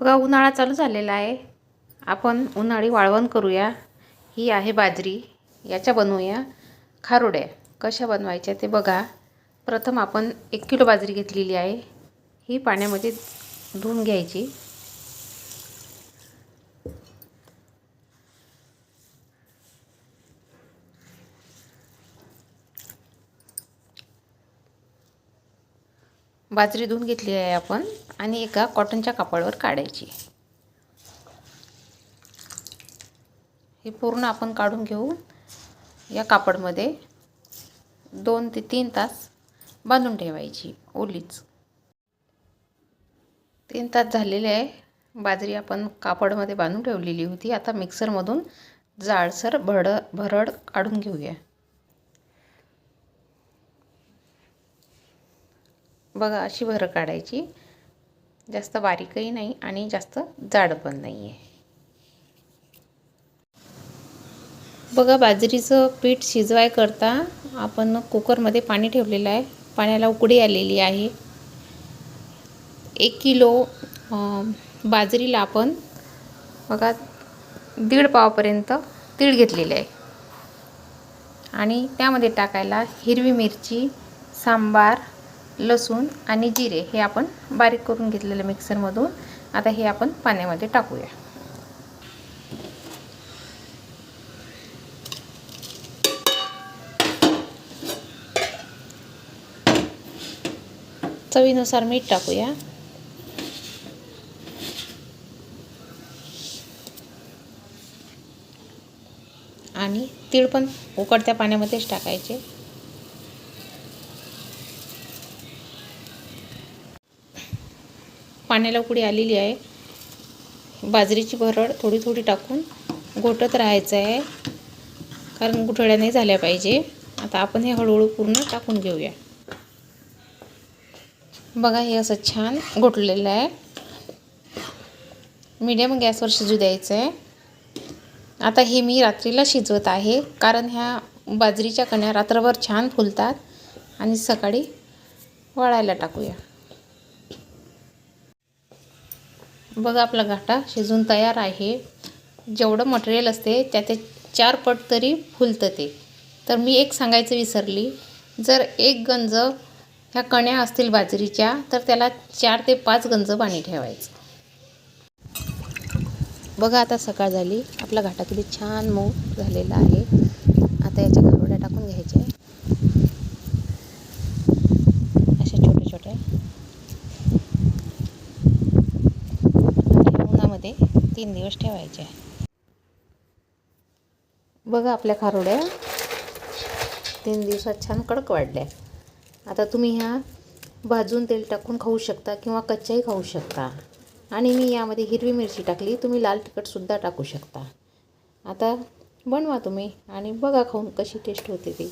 बघा उन्हाळा चालू झालेला आहे. आपण उन्हाळी वाळवण करूया. ही आहे बाजरी. याच्या बनवूया खारोड्या. कशा बनवायच्या ते बघा. प्रथम आपण एक किलो बाजरी घेतलेली आहे. ही पाण्यामध्ये धुवून घ्यायची. बाजरी धुवून घेतली आहे आपण आणि एका कॉटनच्या कापडावर काढायची. हे पूर्ण आपण काढून घेऊ या कापडमध्ये दोन ते तीन तास बांधून ठेवायची ओलीच. तीन तास झालेले आहे. बाजरी आपण कापडमध्ये बांधून ठेवलेली होती. आता मिक्सरमधून जाडसर भड भरड काढून घेऊया. बघा अशी भरं काढायची. जास्त बारीकही नाही आणि जास्त जाड पण नाही आहे बघा बाजरीचं पीठ शिजवाय करता आपण कुकरमध्ये पाणी ठेवलेलं आहे. पाण्याला उकडी आलेली आहे. एक किलो बाजरीला आपण बघा दीड पावापर्यंत तीळ घेतलेले आहे. आणि त्यामध्ये टाकायला हिरवी मिरची सांबार लसूण आणि जिरे हे आपण बारीक करून घेतलेलं मिक्सरमधून आता हे आपण पाण्यामध्ये टाकूया. चवीनुसार मीठ टाकूया. आणि तीळ पण उकडत्या पाण्यामध्येच टाकायचे. पाण्याला उकडी आलेली आहे. बाजरीची भरड थोडी थोडी टाकून घोटत राहायचं आहे. कारण गुठळ्या नाही झाल्या पाहिजे. आता आपण हे हळूहळू पूर्ण टाकून घेऊया. बघा हे असं छान घोटलेलं आहे. मीडियम गॅसवर शिजू द्यायचं आहे आता हे मी रात्रीला शिजवत आहे. कारण ह्या बाजरीच्या कण्या रात्रभर छान फुलतात. आणि सकाळी वळायला टाकूया. बघा आपला घाटा शिजून तयार आहे. जेवढं मटेरियल असते त्याचे चार पट तरी फुलतं ते. तर मी एक सांगायचं विसरली. जर एक गंज ह्या कण्या असतील बाजरीच्या तर त्याला चार ते पाच गंज पाणी ठेवायचं. बघा आता सकाळ झाली. आपला घाटा किती छान मऊ झालेला आहे. आता याच्या खारोड्या टाकून घ्यायच्या. तीन दिवस ठेवायचे. बघा आपल्या खारोड्या. तीन दिवसात छान कडक वाढल्या. आता तुम्ही ह्या भाजून तेल टाकून खाऊ शकता किंवा कच्च्याही खाऊ शकता. आणि मी यामध्ये हिरवी मिरची टाकली तुम्ही लाल तिखटसुद्धा टाकू शकता. आता बनवा तुम्ही आणि बघा खाऊन कशी टेस्ट होते ती.